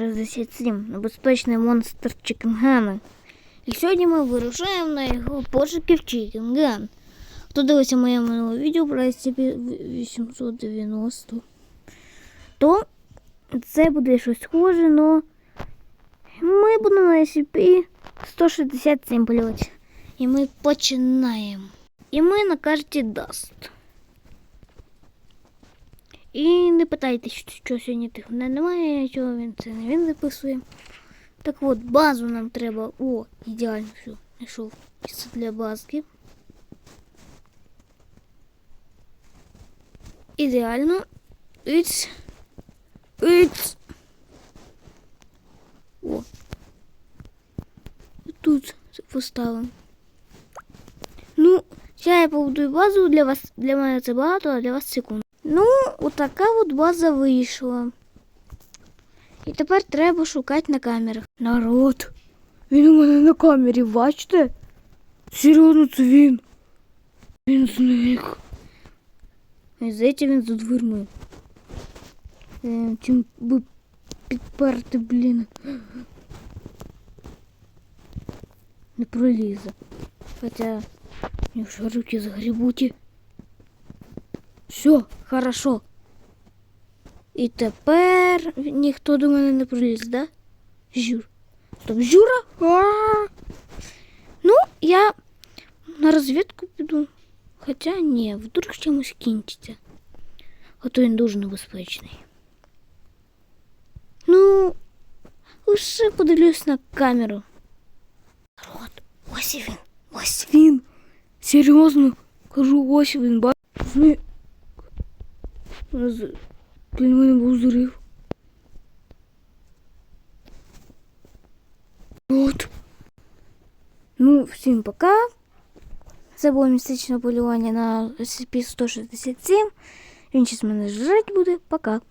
67 небезпечний монстр Чікенгана. І сьогодні ми вирушаємо на його пошуки в Чікенган. Хто дивився моє минуле відео про SCP-890, то це буде щось схоже, але ми будемо на SCP-167 полювати. І ми починаємо. І ми на карті Dust. І не питайте, що, сьогодні тих мене немає, чого він це не він записує. Так от, базу нам треба. О, ідеально все. Знайшов місце для базки. Ідеально. Іць. Іць. О. І Тут поставимо. Ну, я побудую базу для вас. Для мене це багато, а для вас секунд. Ну, отака от база вийшла. І тепер треба шукати на камерах. Народ, він у мене на камері, бачите? Серйозно, це він. Він зник. І здається, він за дверми. Е, Чим би підперти, блін. Не пролізе. Хоча у нього ж руки загрібуті. Все, хорошо. І тепер ніхто до мене не проліз, да? Жюр. Стоп, Жура? А! Ну, я на розвідку піду. Хоча ні, вдруг чимось кінчиться. А то він дуже небезпечний. Ну, лише подивлюсь на камеру. Народ, ось і він, ось він. Він. Серйозно. Кажу, ось він, бачите? З... Блін, у мене був зрив. От. Ну, всім пока. Це було містичне полювання на SCP-167. Він зараз мене жрать буде. Пока.